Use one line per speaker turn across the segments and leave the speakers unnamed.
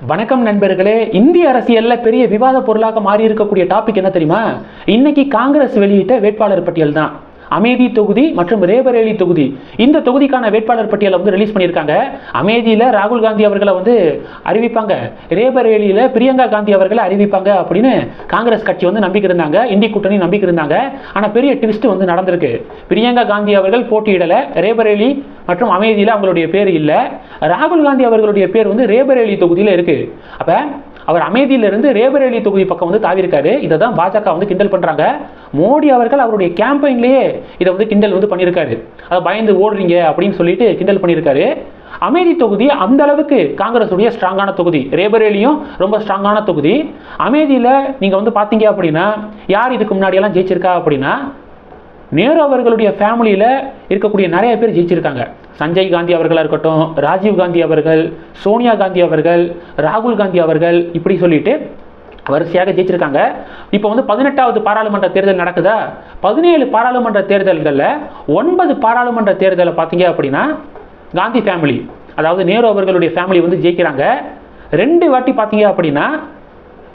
வணக்கம் நண்பர்களே இந்திய அரசியல்ல பெரிய விவாத பொருளாக மாறி இருக்கக்கூடிய டாபிக் என்ன தெரியுமா? இன்னைக்கு காங்கிரஸ் வெளியிட்ட வேட்பாளர் பட்டியல் தான் அமேதி தொகுதி மற்றும் ரேபரேலி தொகுதி. இந்த தொகுதிக்கான வேட்பாளர் பட்டியலை வந்து ரிலீஸ் பண்ணியிருக்காங்க. அமேதியில் ராகுல் காந்தி அவர்களை வந்து அறிவிப்பாங்க. ரேபரேலியில் பிரியங்கா காந்தி அவர்களை அறிவிப்பாங்க அப்படின்னு காங்கிரஸ் கட்சி வந்து நம்பிக்கை இருந்தாங்க இந்தி கூட்டணி நம்பிக்கை இருந்தாங்க ஆனால் பெரிய ட்விஸ்ட் வந்து நடந்திருக்கு. பிரியங்கா காந்தி அவர்கள் போட்டியிடலை. ரேபரேலி மற்றும் அமேதியில் அவங்களுடைய பேர் இல்லை. ராகுல் காந்தி அவர்களுடைய பேர் வந்து ரேபரேலி தொகுதியில் இருக்குது அப்போ அவர் அமைதியிலிருந்து ரேபரேலி தொகுதி பக்கம் வந்து தாவிருக்காரு இதை தான் பாஜக வந்து கிண்டல் பண்ணுறாங்க மோடி அவர்கள் அவருடைய கேம்பெயின்லேயே இதை வந்து கிண்டல் வந்து பண்ணியிருக்காரு. அதை பயந்து ஓடுறீங்க அப்படின்னு சொல்லிட்டு கிண்டல் பண்ணியிருக்காரு. அமேதி தொகுதி அந்த அளவுக்கு காங்கிரஸுடைய ஸ்ட்ராங்கான தொகுதி. ரேபரேலியும் ரொம்ப ஸ்ட்ராங்கான தொகுதி. அமேதியில் நீங்கள் வந்து பார்த்தீங்க அப்படின்னா யார் இதுக்கு முன்னாடியெல்லாம் ஜெயிச்சிருக்கா அப்படின்னா நேரு அவர்களுடைய ஃபேமிலியில் இருக்கக்கூடிய நிறைய பேர் ஜெயிச்சிருக்காங்க. சஞ்சய் காந்தி அவர்களாக இருக்கட்டும் ராஜீவ் காந்தி அவர்கள் சோனியா காந்தி அவர்கள் ராகுல் காந்தி அவர்கள் இப்படி சொல்லிட்டு வரிசையாக ஜெயிச்சிருக்காங்க. இப்போ வந்து பதினெட்டாவது பாராளுமன்ற தேர்தல் நடக்குதா? பதினேழு பாராளுமன்ற தேர்தல்களில் ஒன்பது பாராளுமன்ற தேர்தலை பார்த்தீங்க அப்படின்னா காந்தி ஃபேமிலி அதாவது நேரு அவர்களுடைய ஃபேமிலி வந்து ஜெயிக்கிறாங்க. ரெண்டு வாட்டி பார்த்தீங்க அப்படின்னா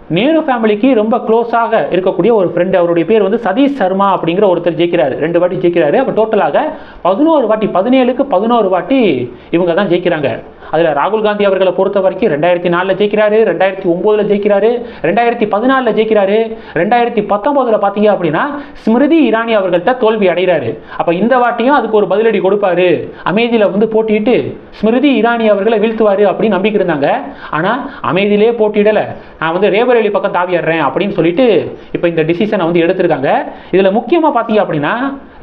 நேரு ஃபேமிலிக்கு ரொம்ப க்ளோஸாக இருக்கக்கூடிய ஒரு ஃப்ரெண்டு அவருடைய பேர் வந்து சதீஷ் சர்மா அப்படிங்கிற ஒருத்தர் ஜெயிக்கிறாரு. ரெண்டு வாட்டி ஜெயிக்கிறாரு. அப்போ டோட்டலாக பதினோரு வாட்டி பதினேழுக்கு பதினோரு வாட்டி இவங்க தான் ஜெயிக்கிறாங்க. அதில் ராகுல் காந்தி அவர்களை பொறுத்த வரைக்கும் ரெண்டாயிரத்தி நாலில் ஜெயிக்கிறாரு ரெண்டாயிரத்தி ஒம்போதில் ஜெயிக்கிறாரு ரெண்டாயிரத்தி பதினாலில் ஜெயிக்கிறாரு ரெண்டாயிரத்தி பத்தொம்போதில் பார்த்தீங்க அப்படின்னா ஸ்மிருதி இரானி அவர்கள்ட்ட தோல்வி அடைகிறாரு. அப்போ இந்த வாட்டியும் அதுக்கு ஒரு பதிலடி கொடுப்பாரு. அமைதியில் வந்து போட்டியிட்டு ஸ்மிருதி இரானி அவர்களை வீழ்த்துவாரு அப்படின்னு நம்பிக்கை இருந்தாங்க. ஆனால் அமைதியிலே போட்டியிடலை. நான் வந்து ரேபரேலி பக்கம் தாவிடுறேன் அப்படின்னு சொல்லிட்டு இப்போ இந்த டிசிஷனை வந்து எடுத்திருக்காங்க. இதில் முக்கியமாக பார்த்தீங்க அப்படின்னா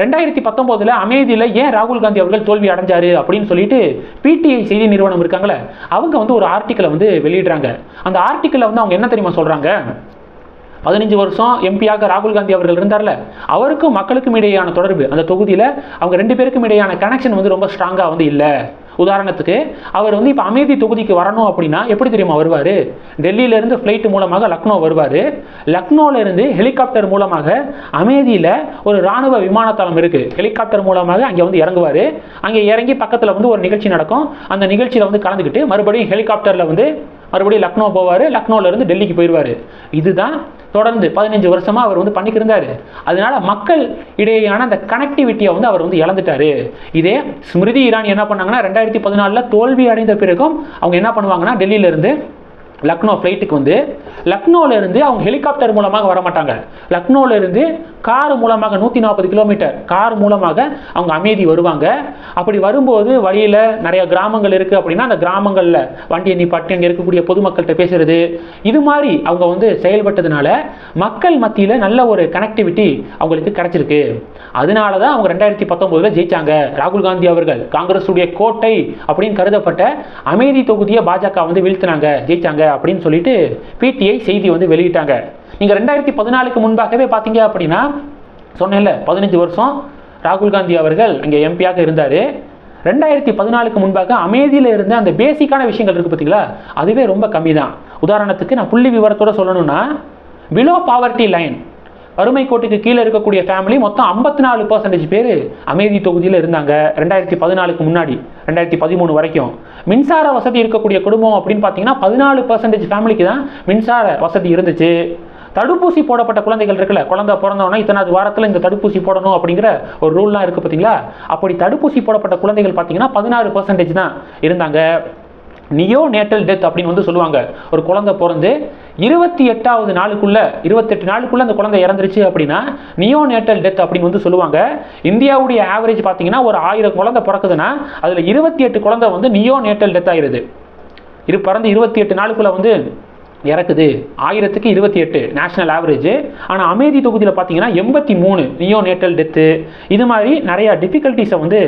ரெண்டாயிரத்தி பத்தொம்போதில் அமைதியில் ஏன் ராகுல் காந்தி அவர்கள் தோல்வி அடைஞ்சாரு அப்படின்னு சொல்லிட்டு பிடிஐ செய்தி நிறுவனம் இருக்காங்களே அவங்க வந்து ஒரு ஆர்டிக்கலை வந்து வெளியிடுறாங்க. அந்த ஆர்டிக்கலில் வந்து அவங்க என்ன தெரியுமா சொல்கிறாங்க பதினஞ்சு வருஷம் எம்பியாக ராகுல் காந்தி அவர்கள் இருந்தார்ல அவருக்கும் மக்களுக்கும் இடையேயான தொடர்பு. அந்த தொகுதியில் அவங்க ரெண்டு பேருக்கும் இடையான கனெக்ஷன் வந்து ரொம்ப ஸ்ட்ராங்காக வந்து இல்லை. உதாரணத்துக்கு அவர் வந்து இப்போ அமேதி தொகுதிக்கு வரணும் அப்படின்னா எப்படி தெரியுமா வருவார்? டெல்லியிலேருந்து ஃப்ளைட் மூலமாக லக்னோ வருவார். லக்னோவிலேருந்து ஹெலிகாப்டர் மூலமாக அமேதியில் ஒரு ராணுவ விமானத்தளம் இருக்குது ஹெலிகாப்டர் மூலமாக அங்கே வந்து இறங்குவார். அங்கே இறங்கி பக்கத்தில் வந்து ஒரு நிகழ்ச்சி நடக்கும். அந்த நிகழ்ச்சியில் வந்து கலந்துக்கிட்டு மறுபடியும் ஹெலிகாப்டரில் வந்து மறுபடியும் லக்னோ போவார். லக்னோவிலேருந்து டெல்லிக்கு போயிடுவார் இதுதான் தொடர்ந்து பதினஞ்சு வருஷமாக அவர் வந்து பண்ணிக்கிருந்தாரு அதனால மக்கள் இடையேயான அந்த கனெக்டிவிட்டியை வந்து அவர் வந்து இழந்துட்டாரு. இதே ஸ்மிருதி இரானி என்ன பண்ணாங்கன்னா ரெண்டாயிரத்தி பதினாலில் தோல்வி அடைந்த பிறகும் அவங்க என்ன பண்ணுவாங்கன்னா டெல்லியிலேருந்து லக்னோ ஃப்ளைட்டுக்கு வந்து லக்னோவிலேருந்து அவங்க ஹெலிகாப்டர் மூலமாக வர மாட்டாங்க லக்னோவிலேருந்து கார் மூலமாக நூற்றி நாற்பது கிலோமீட்டர் கார் மூலமாக அவங்க அமைதி வருவாங்க. அப்படி வரும்போது வழியில் நிறைய கிராமங்கள் இருக்குது அப்படின்னா அந்த கிராமங்களில் வண்டியை நிப்பாட்டி அங்கே இருக்கக்கூடிய பொதுமக்கள்கிட்ட பேசுறது. இது மாதிரி அவங்க வந்து செயல்பட்டதுனால மக்கள் மத்தியில் நல்ல ஒரு கனெக்டிவிட்டி அவங்களுக்கு கிடைச்சிருக்கு. அதனால தான் அவங்க ரெண்டாயிரத்தி பத்தொம்போதில் ஜெயிச்சாங்க. ராகுல் காந்தி அவர்கள் காங்கிரஸுடைய கோட்டை அப்படின்னு கருதப்பட்ட அமைதி தொகுதியை பாஜக வந்து வீழ்த்தினாங்க ஜெயிச்சாங்க. அப்படின்னு சொல்லிட்டு பிடிஐ செய்தி வந்து வெளியிட்டாங்க. நீங்கள் ரெண்டாயிரத்தி பதினாலுக்கு முன்பாகவே பார்த்தீங்க அப்படின்னா சொன்னேன்ல பதினஞ்சு வருஷம் ராகுல் காந்தி அவர்கள் அங்கே எம்பியாக இருந்தார். ரெண்டாயிரத்தி பதினாலுக்கு முன்பாக அமைதியில் இருந்த அந்த பேசிக்கான விஷயங்கள் இருக்குது பார்த்தீங்களா அதுவே ரொம்ப கம்மி தான் உதாரணத்துக்கு நான் புள்ளி விவரத்தோட சொல்லணும்னா பிலோ பாவர்ட்டி லைன் வறுமை கோட்டுக்கு கீழே இருக்கக்கூடிய ஃபேமிலி மொத்தம் ஐம்பத்தி நாலு பர்சன்டேஜ் பேர் அமேதி தொகுதியில் இருந்தாங்க. ரெண்டாயிரத்தி பதினாலுக்கு முன்னாடி ரெண்டாயிரத்தி பதிமூணு வரைக்கும். மின்சார வசதி இருக்கக்கூடிய குடும்பம் அப்படின்னு பார்த்தீங்கன்னா பதினாலு பர்சன்டேஜ் ஃபேமிலிக்கு தான் மின்சார வசதி இருந்துச்சு. தடுப்பூசி போடப்பட்ட குழந்தைகள் இருக்குல்ல குழந்தை பிறந்தோன்னா இத்தனாவது வாரத்தில் இந்த தடுப்பூசி போடணும் அப்படிங்கிற ஒரு ரூல்லாம் இருக்குது பார்த்தீங்களா அப்படி தடுப்பூசி போடப்பட்ட குழந்தைகள் பார்த்தீங்கன்னா பதினாறு பர்சன்டேஜ் தான் இருந்தாங்க. நியோ நேட்டல் டெத் அப்படின்னு வந்து சொல்லுவாங்க. ஒரு குழந்தை பிறந்து இருபத்தி எட்டாவது நாளுக்குள்ள இருபத்தெட்டு நாளுக்குள்ள அந்த குழந்தை இறந்துருச்சு அப்படின்னா நியோ நேட்டல் டெத் அப்படின்னு வந்து சொல்லுவாங்க. இந்தியாவுடைய ஆவரேஜ் பார்த்தீங்கன்னா ஒரு ஆயிரம் குழந்தை பிறக்குதுன்னா அதில் இருபத்தி எட்டு குழந்தை வந்து நியோ நேட்டல் டெத் ஆயிடுது இரு பிறந்து இருபத்தி எட்டு நாளுக்குள்ள வந்து இறக்குது. ஆயிரத்துக்கு இருபத்தி எட்டு நேஷனல் ஆவரேஜ் ஆனால் அமேதி தொகுதியில் பார்த்தீங்கன்னா எண்பத்தி மூணு நியோ நேட்டல் டெத்து இது மாதிரி நிறையா டிஃபிகல்ட்டிஸை வந்து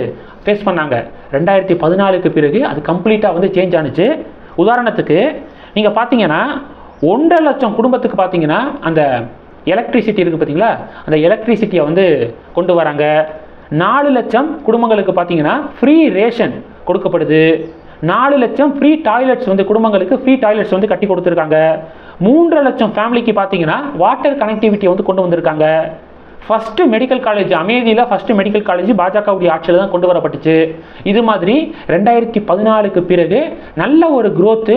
ஃபேஸ் பண்ணாங்க. ரெண்டாயிரத்தி பதினாலுக்கு பிறகு அது கம்ப்ளீட்டாக வந்து சேஞ்ச் ஆனுச்சு. உதாரணத்துக்கு நீங்கள் பார்த்தீங்கன்னா ஒன்றரை லட்சம் குடும்பத்துக்கு பார்த்தீங்கன்னா அந்த எலக்ட்ரிசிட்டி இருக்குது பார்த்தீங்களா அந்த எலக்ட்ரிசிட்டியை வந்து கொண்டு வராங்க. நாலு லட்சம் குடும்பங்களுக்கு பார்த்தீங்கன்னா ஃப்ரீ ரேஷன் கொடுக்கப்படுது. நாலு லட்சம் ஃப்ரீ டாய்லெட்ஸ் வந்து குடும்பங்களுக்கு ஃப்ரீ டாய்லெட்ஸ் வந்து கட்டி கொடுத்துருக்காங்க. மூன்றரை லட்சம் ஃபேமிலிக்கு பார்த்தீங்கன்னா வாட்டர் கனெக்டிவிட்டி வந்து கொண்டு வந்திருக்காங்க. ஃபஸ்ட்டு மெடிக்கல் காலேஜ் அமேதியில் ஃபஸ்ட்டு மெடிக்கல் காலேஜ் பாஜகவுடைய ஆட்சியில் தான் கொண்டு வரப்பட்டுச்சு. இது மாதிரி ரெண்டாயிரத்தி பதினாலுக்கு பிறகு நல்ல ஒரு க்ரோத்து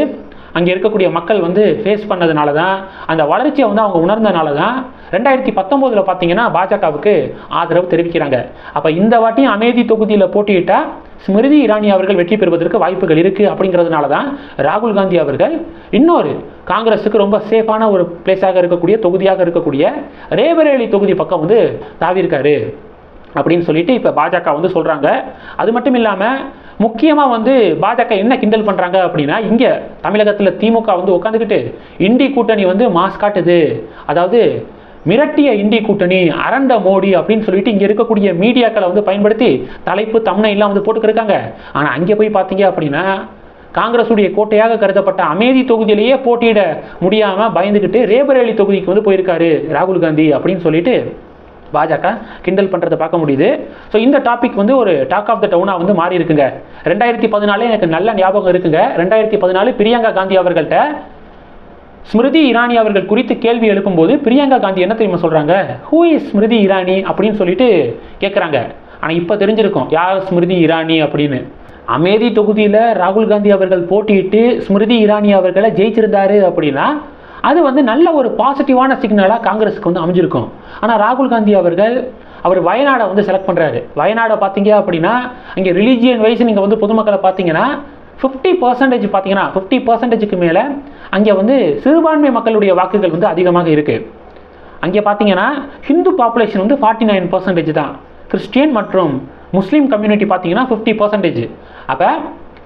அங்கே இருக்கக்கூடிய மக்கள் வந்து ஃபேஸ் பண்ணதுனால தான் அந்த வளர்ச்சியை வந்து அவங்க உணர்ந்தனால தான் ரெண்டாயிரத்தி பத்தொம்போதில் பார்த்தீங்கன்னா பாஜகவுக்கு ஆதரவு தெரிவிக்கிறாங்க. அப்போ இந்த வாட்டியும் அமேதி தொகுதியில் போட்டியிட்டால் ஸ்மிருதி இரானி அவர்கள் வெற்றி பெறுவதற்கு வாய்ப்புகள் இருக்குது அப்படிங்கிறதுனால தான் ராகுல் காந்தி அவர்கள் இன்னொரு காங்கிரஸுக்கு ரொம்ப சேஃபான ஒரு பிளேஸாக இருக்கக்கூடிய தொகுதியாக இருக்கக்கூடிய ரேபரேலி தொகுதி பக்கம் வந்து தாவியிருக்காரு அப்படின்னு சொல்லிட்டு இப்போ பாஜக வந்து சொல்கிறாங்க அது மட்டும் இல்லாமல் முக்கியமாக வந்து பாஜக என்ன கிண்டல் பண்ணுறாங்க அப்படின்னா இங்கே தமிழகத்தில் திமுக வந்து உட்காந்துக்கிட்டு இண்டி கூட்டணி வந்து மாஸ் காட்டுது. அதாவது மிரட்டிய இண்டி கூட்டணி அரண்ட மோடி அப்படின்னு சொல்லிட்டு இங்கே இருக்கக்கூடிய மீடியாக்களை வந்து பயன்படுத்தி தலைப்பு தம்னையெல்லாம் வந்து போட்டுக்கிருக்காங்க. ஆனால் அங்கே போய் பார்த்தீங்க அப்படின்னா காங்கிரஸுடைய கோட்டையாக கருதப்பட்ட அமேதி தொகுதியிலேயே போட்டியிட முடியாமல் பயந்துக்கிட்டு ரேபரேலி தொகுதிக்கு வந்து போயிருக்காரு ராகுல் காந்தி அப்படின்னு சொல்லிட்டு பாஜக கிண்டல் பண்ணுறதை பார்க்க முடியுது. ஸோ இந்த டாபிக் வந்து ஒரு டாக் ஆஃப் த டவுனாக வந்து மாறி இருக்குங்க ரெண்டாயிரத்தி பதினாலே எனக்கு நல்ல ஞாபகம் இருக்குங்க. ரெண்டாயிரத்தி பதினாலு பிரியங்கா காந்தி அவர்கள்ட்ட ஸ்மிருதி இரானி அவர்கள் குறித்து கேள்வி எழுப்பும்போது பிரியங்கா காந்தி என்ன தெரியுமா சொல்கிறாங்க ஹூ இஸ் ஸ்மிருதி இரானி அப்படின்னு சொல்லிட்டு கேட்குறாங்க ஆனால் இப்போ தெரிஞ்சிருக்கும். யார் ஸ்மிருதி இரானி அப்படின்னு? அமேதி தொகுதியில் ராகுல் காந்தி அவர்கள் போட்டியிட்டு ஸ்மிருதி இரானி அவர்களை ஜெயிச்சிருந்தாரு அப்படின்னா அது வந்து நல்ல ஒரு பாசிட்டிவான சிக்னலாக காங்கிரஸுக்கு வந்து அமைஞ்சிருக்கும். ஆனால் ராகுல் காந்தி அவர்கள் அவர் வயநாடை வந்து செலக்ட் பண்ணுறாரு வயநாடை பார்த்தீங்க அப்படின்னா அங்கே ரிலீஜியன் வைஸ் நீங்கள் வந்து பொதுமக்களை பார்த்தீங்கன்னா ஃபிஃப்டி பர்சன்டேஜ் பார்த்தீங்கன்னா ஃபிஃப்டி பர்சன்டேஜுக்கு மேலே அங்கே வந்து சிறுபான்மை மக்களுடைய வாக்குகள் வந்து அதிகமாக இருக்குது அங்கே பார்த்தீங்கன்னா ஹிந்து பாப்புலேஷன் வந்து ஃபார்ட்டி நைன் பர்சன்டேஜ் தான். கிறிஸ்டியன் மற்றும் முஸ்லீம் கம்யூனிட்டி பார்த்தீங்கன்னா ஃபிஃப்டி பர்சன்டேஜ் அப்போ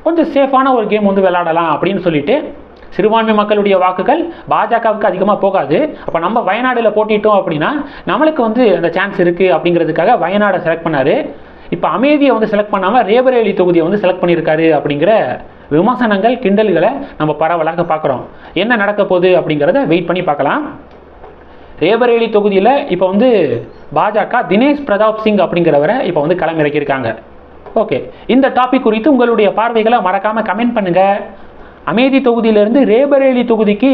கொஞ்சம் சேஃபான ஒரு கேம் வந்து விளையாடலாம் அப்படின்னு சொல்லிட்டு சிறுபான்மை மக்களுடைய வாக்குகள் பாஜகவுக்கு அதிகமாக போகாது. அப்போ நம்ம வயநாடில் போட்டிட்டோம் அப்படின்னா நம்மளுக்கு வந்து அந்த சான்ஸ் இருக்குது அப்படிங்கிறதுக்காக வயநாடை செலக்ட் பண்ணார். இப்போ அமேதியை வந்து செலக்ட் பண்ணாமல் ரேபரேலி தொகுதியை வந்து செலக்ட் பண்ணியிருக்காரு அப்படிங்கிற விமர்சனங்கள் கிண்டல்களை நம்ம பரவலாக பார்க்குறோம். என்ன நடக்க போகுது அப்படிங்கிறத வெயிட் பண்ணி பார்க்கலாம். ரேபரேலி தொகுதியில் இப்போ வந்து பாஜக தினேஷ் பிரதாப் சிங் அப்படிங்கிறவரை இப்போ வந்து களமிறக்கியிருக்காங்க. ஓகே இந்த டாபிக் குறித்து உங்களுடைய பார்வைகளை மறக்காமல் கமெண்ட் பண்ணுங்கள் அமேதி தொகுதியிலிருந்து ரேபரேலி தொகுதிக்கு